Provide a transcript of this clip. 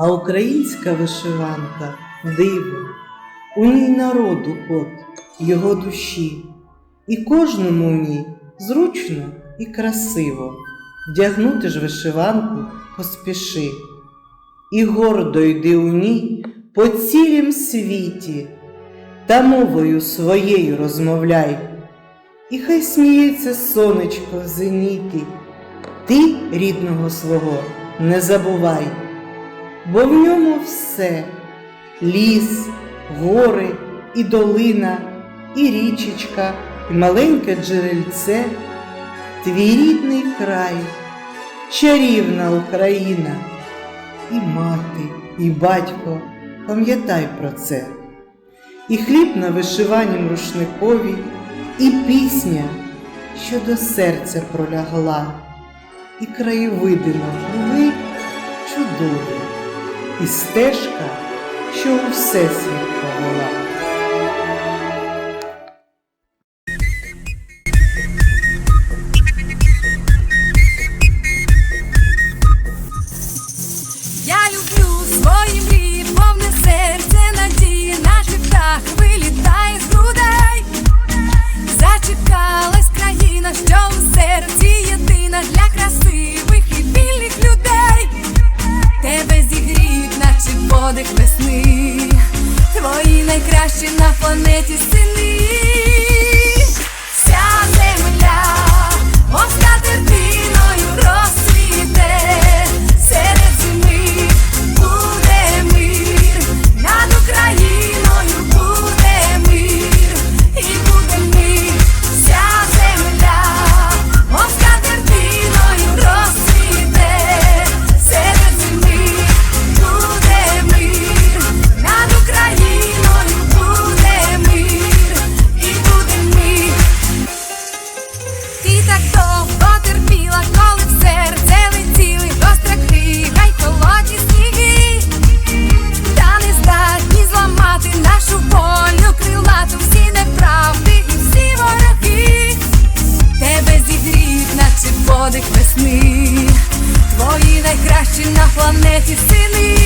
А українська вишиванка диво, у ній народу кот, його душі, і кожному в ній зручно і красиво. Вдягнути ж вишиванку поспіши, і гордо йди у ній по цілім світі, та мовою своєю розмовляй. І хай сміється сонечко в зеніті, ти рідного свого не забувай, бо в ньому все ліс, гори і долина, і річечка, і маленьке джерельце, твій рідний край, чарівна Україна, і мати, і батько, пам'ятай про це, і хліб на вишиванім рушникові, і пісня, що до серця пролягла, і краєвиди навкруги чудові, і стежка, що у всесвіт повела. Планеті сини. сни, твої найкращі на планеті сини.